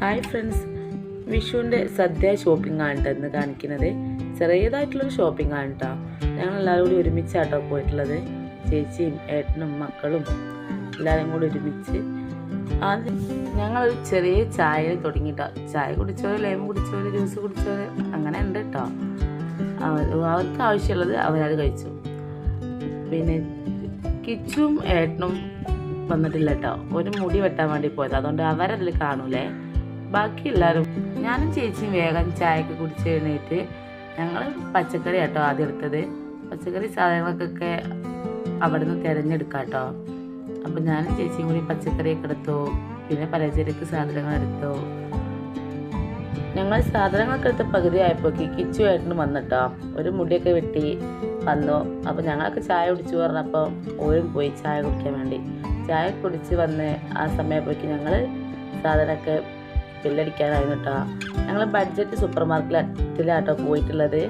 Hi friends. വിഷുവിന്റെ സദ്യ shopping ആണ് ട്ടോ ഇന്ന് കാണിക്കുന്നത്. ചെറിയതായിട്ടുള്ളൊരു ഷോപ്പിംഗ് ആണ് കേട്ടോ ഞങ്ങൾ എല്ലാവരും കൂടി ഒരുമിച്ചാട്ടോ പോയിട്ടുള്ളത്. ചേച്ചിയും ഏട്ടനും മക്കളും എല്ലാവരും കൂടി ഒരുമിച്ച്. ആദ്യം ഞങ്ങളൊരു ചെറിയ ചായ തുടങ്ങിട്ടോ ചായ കുടിച്ചവര് ലൈം കുടിച്ചവര് ജ്യൂസ് കുടിച്ചവര് അങ്ങനെ ഉണ്ട് കേട്ടോ അവർക്ക് ആവശ്യമുള്ളത് അവരത് കഴിച്ചു. പിന്നെ കിച്ചും ഏട്ടനും വന്നിട്ടില്ല കേട്ടോ ഒരു മുടി വെട്ടാൻ വേണ്ടി പോയത്. അതുകൊണ്ട് അവരതിൽ കാണൂലേ. ബാക്കി എല്ലാവരും ഞാനും ചേച്ചിയും വേഗം ചായയൊക്കെ കുടിച്ച് എഴുന്നേറ്റ് ഞങ്ങൾ പച്ചക്കറി കേട്ടോ ആദ്യം എടുത്തത്. പച്ചക്കറി സാധനങ്ങൾക്കൊക്കെ അവിടെ നിന്ന് തിരഞ്ഞെടുക്കാം കേട്ടോ. അപ്പം ഞാനും ചേച്ചിയും കൂടി പച്ചക്കറിയൊക്കെ എടുത്തു. പിന്നെ പലചരക്ക് സാധനങ്ങൾ എടുത്തു. ഞങ്ങൾ സാധനങ്ങളൊക്കെ എടുത്ത പകുതി ആയപ്പോൾ കിച്ചു ഏട്ടനും വന്നിട്ടോ ഒരു മുടിയൊക്കെ വെട്ടി വന്നു. അപ്പോൾ ഞങ്ങളൊക്കെ ചായ കുടിച്ചു പറഞ്ഞപ്പോൾ ഓരും പോയി ചായ കുടിക്കാൻ വേണ്ടി. ചായ കുടിച്ച് വന്ന് ആ സമയപ്പോഴേക്ക് ഞങ്ങൾ സാധനമൊക്കെ ബില്ലടിക്കാനായിരുന്നു കേട്ടോ ഞങ്ങൾ ബഡ്ജറ്റ് സൂപ്പർ മാർക്കറ്റിലാട്ടോ പോയിട്ടുള്ളത്.